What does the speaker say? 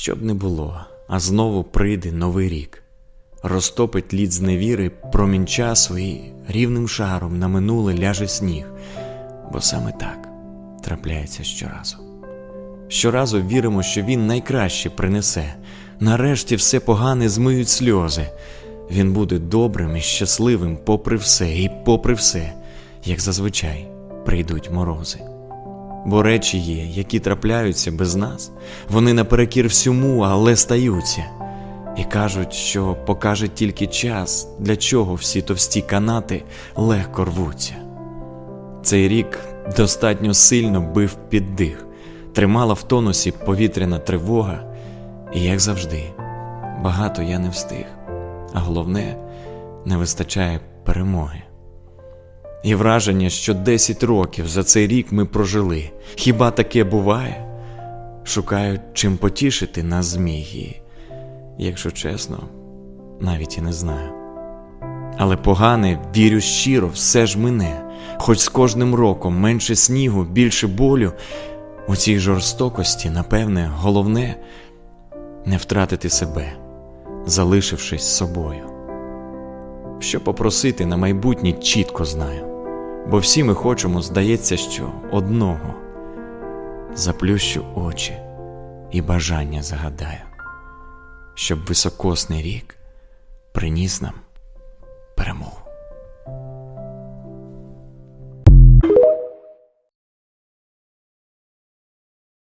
Що б не було, а знову прийде новий рік, розтопить лід зневіри промінь часу і рівним шаром на минуле ляже сніг, бо саме так трапляється щоразу. Щоразу віримо, що він найкраще принесе. Нарешті все погане змиють сльози. Він буде добрим і щасливим попри все, і попри все, як зазвичай прийдуть морози. Бо речі є, які трапляються без нас, вони наперекір всьому, але стаються. І кажуть, що покаже тільки час, для чого всі товсті канати легко рвуться. Цей рік достатньо сильно бив під дих, тримала в тонусі повітряна тривога, і, як завжди, багато я не встиг, а головне, не вистачає перемоги. І враження, що 10 років за цей рік ми прожили. Хіба таке буває? Шукають чим потішити нас змії. Якщо чесно, навіть і не знаю. Але погане, вірю щиро, все ж мине, хоч з кожним роком менше снігу, більше болю. У цій жорстокості, напевне, головне не втратити себе, залишившись собою. Що попросити на майбутнє чітко знаю, бо всі ми хочемо, здається, що одного заплющу очі і бажання загадаю, щоб високосний рік приніс нам перемогу.